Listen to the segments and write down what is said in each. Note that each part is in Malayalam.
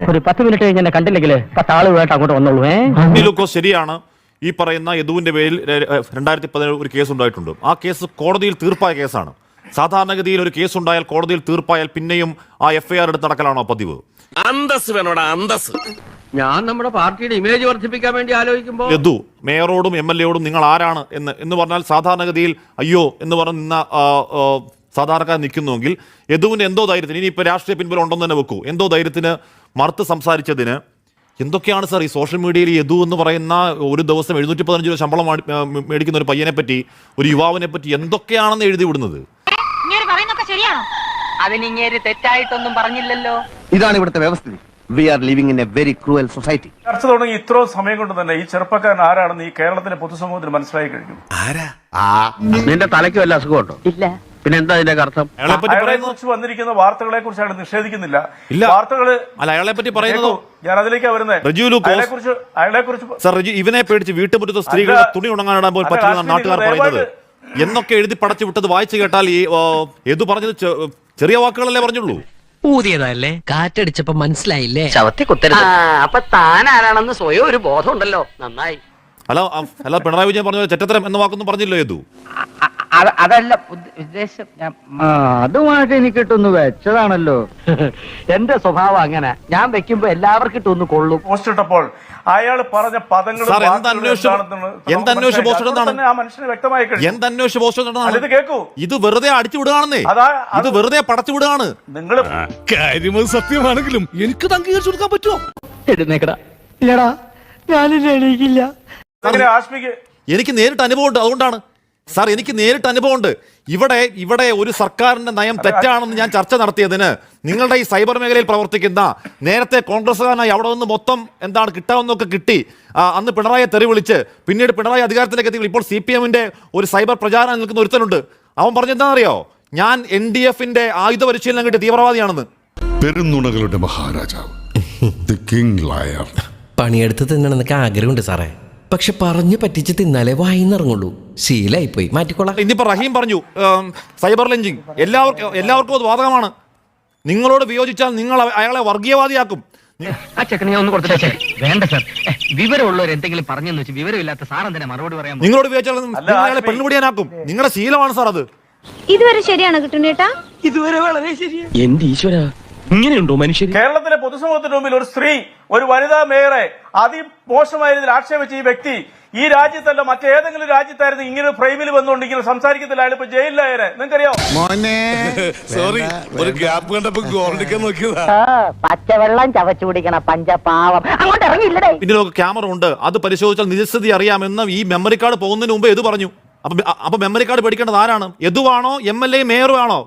ഒരു പത്ത് മിനിറ്റ് കഴിഞ്ഞ് എന്നെ കണ്ടില്ലെങ്കിൽ പത്ത് ആളുകളായിട്ട് അങ്ങോട്ട് വന്നോളൂ ഏ? ശരിയാണ്. ഈ പറയുന്ന യദുവിന്റെ പേരിൽ രണ്ടായിരത്തി പതിനേഴ് ഒരു കേസ് ഉണ്ടായിട്ടുണ്ട്. ആ കേസ് കോടതിയിൽ തീർപ്പായ കേസാണ് സാധാരണഗതിയിൽ ഒരു കേസ് ഉണ്ടായാൽ കോടതിയിൽ തീർപ്പായാൽ പിന്നെയും ആ എഫ്ഐആർ എടുത്ത് നടക്കലാണോ പതിവ്? അന്തസ് വേണോടാ അന്തസ് ഞാൻ നമ്മുടെ പാർട്ടിയുടെ ഇമേജ് വർദ്ധിപ്പിക്കാൻ വേണ്ടി ആലോചിക്കുമ്പോൾ യദു മേയറോടും എം എൽ എയോടും നിങ്ങൾ ആരാണ് എന്ന് എന്ന് പറഞ്ഞാൽ സാധാരണഗതിയിൽ അയ്യോ എന്ന് പറഞ്ഞ നിന്ന സാധാരണക്കാർ നിൽക്കുന്നുവെങ്കിൽ യദുവിന് എന്തോ ധൈര്യത്തിന് ഇനി ഇപ്പോൾ രാഷ്ട്രീയ പിൻബലം ഉണ്ടെന്ന് തന്നെ വെക്കൂ. എന്തോ ധൈര്യത്തിന് മറുത്ത് സംസാരിച്ചതിന് എന്തൊക്കെയാണ് സാർ ഈ സോഷ്യൽ മീഡിയയിൽ യദു എന്ന് പറയുന്ന ഒരു ദിവസം എഴുന്നൂറ്റി പതിനഞ്ച് രൂപ ശമ്പളം മേടിക്കുന്ന ഒരു പയ്യനെ പറ്റി ഒരു യുവാവിനെ പറ്റി എന്തൊക്കെയാണെന്ന് എഴുതി വിടുന്നത്? അതിനിങ്ങേര് തെറ്റായിട്ടൊന്നും പറഞ്ഞില്ലല്ലോ. ഇതാണ് ഇവിടുത്തെ വ്യവസ്ഥിതി. We are living in a very cruel society ചർച്ച തുടങ്ങി ഇത്രയും സമയം കൊണ്ട് തന്നെ ഈ ചെറുപ്പക്കാരൻ ആരാണെന്ന് ഈ കേരളത്തിലെ പൊതുസമൂഹത്തിന് മനസ്സിലായി കഴിഞ്ഞു. നിന്റെ തലയ്ക്ക് വല്ല അസുഖമുണ്ടോ ഇല്ല. പിന്നെ എന്താ അതിന്റെ അർത്ഥം? അയാളെ പറയുന്നത് കുറിച്ച് വന്നിരിക്കുന്ന വാർത്തകളെ കുറിച്ച് അയാൾ നിഷേധിക്കുന്നില്ല. ഇല്ല. വാർത്തകൾ അല്ല അയാളെ പറ്റി പറയുന്നു ഞാൻ അതിലേക്ക് വരുന്നത് റജു ലൂക്കോസ്. അയാളെ കുറിച്ച് അയാളെ കുറിച്ച് ഇവനെ പേടിച്ച് വീട്ടുമുറ്റത്ത് സ്ത്രീകളെ തുണി ഉണങ്ങാനിടാൻ പോലും പറ്റില്ല നാട്ടുകാർ പറയുന്നത്. എന്നൊക്കെ എഴുതി പടച്ചു വിട്ടത് വായിച്ചു കേട്ടാൽ ഈ എന്തു യദു പറഞ്ഞത് ചെറിയ വാക്കുകളല്ലേ പറഞ്ഞുള്ളൂ? ഊതിയതല്ലേ? കാറ്റടിച്ചപ്പോ മനസ്സിലായില്ലേ? ചവത്തി കുത്തരുത്. അപ്പൊ താൻ ആരാണെന്ന് സ്വയം ഒരു ബോധമുണ്ടല്ലോ. നന്നായി. ഹലോ ഹലോ അല്ല പിണറായി വിജയൻ പറഞ്ഞു ചെറ്റത്തരം എന്ന വാക്കൊന്നും പറഞ്ഞില്ലോ യദു അതല്ല ഉദ്ദ- ഉദ്ദേശം ഞാൻ അതുമായിട്ട് എനിക്ക് ഇട്ടൊന്ന് വെച്ചതാണല്ലോ. എന്റെ സ്വഭാവം അങ്ങനെ. ഞാൻ വെക്കുമ്പോ എല്ലാവർക്കും ഇട്ടൊന്ന് കൊള്ളും. പോസ്റ്റ് ഇട്ടപ്പോൾ അയാൾ പറഞ്ഞ പദങ്ങൾ ഇത് കേൾക്കൂ ഇത് വെറുതെ അടിച്ചു വിടുകയാണെന്നേ. അതാ ഇത് വെറുതെ പടച്ചു വിടുകയാണ്. നിങ്ങൾ കാര്യം സത്യമാണെങ്കിലും എനിക്ക് അംഗീകരിച്ചു കൊടുക്കാൻ പറ്റുമോ? എഴുന്നേക്കടാ. ഇല്ലടാ ഞാനില്ല എനിക്ക് നേരിട്ട് അനുഭവം ഉണ്ട് അതുകൊണ്ടാണ്. സാർ എനിക്ക് നേരിട്ട് അനുഭവമുണ്ട്. ഇവിടെ ഇവിടെ ഒരു സർക്കാരിന്റെ നയം തെറ്റാണെന്ന് ഞാൻ ചർച്ച നടത്തിയതിന് നിങ്ങളുടെ ഈ സൈബർ മേഖലയിൽ പ്രവർത്തിക്കുന്ന നേരത്തെ കോൺഗ്രസ്സുകാരനായി അവിടെ നിന്ന് മൊത്തം എന്താണ് കിട്ടാവുന്നൊക്കെ കിട്ടി. അന്ന് പിണറായി തെറി വിളിച്ച് പിന്നീട് പിണറായി അധികാരത്തിലേക്ക് എത്തി ഇപ്പോൾ സി പി എമ്മിന്റെ ഒരു സൈബർ പ്രചാരണം നിൽക്കുന്ന ഒരുത്തനുണ്ട്. അവൻ പറഞ്ഞെന്താണെന്നറിയോ ഞാൻ എൻ ഡി എഫിന്റെ ആയുധ പരിശീലനം കിട്ടിയ തീവ്രവാദിയാണെന്ന്. പെരുന്നുണകളുടെ മഹാരാജാവ്. ദി കിങ് ലയർ പണിയെടുത്ത് തിന്നണമെന്നൊക്കെ ആഗ്രഹമുണ്ട് സാറേ. പക്ഷെ പറഞ്ഞു പറ്റിച്ച് തിന്നാലേ വായിന്നിറങ്ങുള്ളൂ. ശീലായി പോയി മാറ്റിക്കോളാം ഇന്നിപ്പോ റഹീം പറഞ്ഞു ഉം, സൈബർ ലെഞ്ചിങ്. എല്ലാവർക്കും എല്ലാവർക്കും അത് ബാധകമാണ്. നിങ്ങളോട് വിയോജിച്ചാൽ നിങ്ങൾ അവ- അയാളെ വർഗീയവാദിയാക്കും. നി- ആ ചെക്കനെ ഞാൻ ഒന്ന് കൊടുത്തിട്ടേ വേണ്ട സാർ. വിവരമുള്ളവർ എന്തെങ്കിലും പറഞ്ഞെന്ന് വെച്ച് വിവരമില്ലാത്ത സാർ എന്തിനാ മറുപടി പറയാൻ നിങ്ങളോട് വിയോജിച്ചാൽ നിങ്ങൾ അയാളെ. പെണ്ണുപിടിയാനാക്കും നിങ്ങളുടെ ശീലമാണ് സാർ അത്. ഇതുവരെ ശരിയാണോ കിട്ടുന്നേട്ടാ എന്റെ ഈശ്വര. ഇങ്ങനെയുണ്ടോ മനുഷ്യർ കേരളത്തിലെ പൊതുസമൂഹത്തിന് മുമ്പിൽ ഒരു സ്ത്രീ ഒരു വനിതാ മേയറെ അതിമോശമായ രീതിയിൽ ആക്ഷേപിച്ച ഈ വ്യക്തി ഈ രാജ്യത്തല്ല മറ്റേതെങ്കിലും രാജ്യത്തായിരുന്നു ഇങ്ങനെ ഫ്രെയിമിൽ വന്നുകൊണ്ട് ഇങ്ങനെ സംസാരിക്കത്തില്ല അയാൾ ഇപ്പൊ ജയിലിലായേനെ മോനെ. സോറി ഒരു ഗ്യാപ്പ് കണ്ടപ്പോ ഗോൾഡിക്കാൻ നോക്കിയതാ. പച്ചവെള്ളം ചവച്ചു കുടിക്കണ പഞ്ചപാവം. അങ്ങോട്ട് ഇറങ്ങിയില്ലേ പിന്നെ ക്യാമറ ഉണ്ട്. അത് പരിശോധിച്ചാൽ നിജസ്ഥിതി അറിയാമെന്ന് ഈ മെമ്മറി കാർഡ് പോകുന്നതിന് മുമ്പ് എതു പറഞ്ഞു. അപ്പൊ അപ്പൊ മെമ്മറി കാർഡ് പേടിക്കേണ്ടത് ആരാണ്? എതുവാണോ? എം എൽ എ മേയറും ആണോ?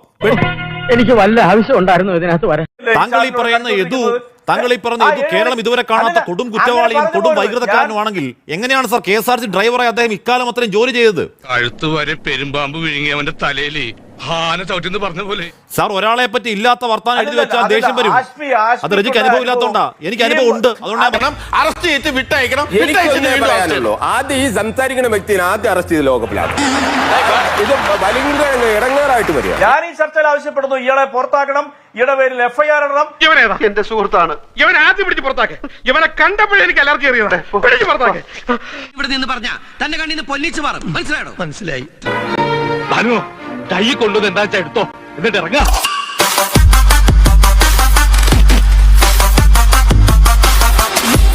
എനിക്ക് വല്ല ആവശ്യം ഉണ്ടായിരുന്നു ഇതിനകത്ത് വരാൻ. താങ്കൾ ഈ പറയുന്ന യദു താങ്കൾ ഈ പറഞ്ഞ യദു കേരളം ഇതുവരെ കാണാത്ത കൊടും കുറ്റവാളിയും കൊടും വൈകൃതക്കാരനുമാണെങ്കിൽ എങ്ങനെയാണ് sir K S R T ഡ്രൈവറായി അദ്ദേഹം ഇക്കാലം അത്രയും ജോലി ചെയ്തത്? കഴുത്ത് വരെ പെരുമ്പാമ്പ് വിഴുങ്ങി അവന്റെ തലയിൽ ഹാന ചവിട്ടിന്ന് പറഞ്ഞ പോലെ. സാർ ഒരാളെ പറ്റി ഇല്ലാത്ത വർത്താനം എഴുതി വെച്ചാൽ ദേഷ്യം വരും. അത് രജിക്ക് അനുഭവം ഇല്ലാത്തോണ്ടാ. എനിക്ക് അനുഭവം ഉണ്ട്. അതുകൊണ്ടാണ് അറസ്റ്റ് ചെയ്തിട്ട് വിട്ടയക്കണം. പറയാനുള്ളൂ. ആദ്യം ഈ സംസാരിക്കുന്ന വ്യക്തിനെ ആദ്യം അറസ്റ്റ് ചെയ്ത് ലോകപ്പിലാണ് ഇത് ഭയങ്കര ഇടങ്ങേറായിട്ട് വരിക. ഞാൻ ഈ ചർച്ചയിൽ ആവശ്യപ്പെടുന്നു ഇയാളെ പുറത്താക്കണം. ഇയാളുടെ പേരിൽ എഫ്ഐആർ ഇടണം. ഇവനേതാ? എന്റെ സുഹൃത്താണ്. ഇവൻ ആദ്യം പിടിച്ച് പുറത്താക്കെ. ഇവനെ കണ്ടപ്പോഴേ എനിക്ക് അലർജി അറിയാതെ പിടിച്ച് പുറത്താക്കെ. ഇവിടെ നിന്ന് പറഞ്ഞ തന്റെ കണ്ണിന്ന് പൊന്നിച്ച് മാറും. മനസ്സിലായോ? മനസ്സിലായി. കൈ കൊണ്ടുവന്ന് എന്താ വെച്ചാ എടുത്തോ. എന്നിട്ട് ഇറങ്ങാം.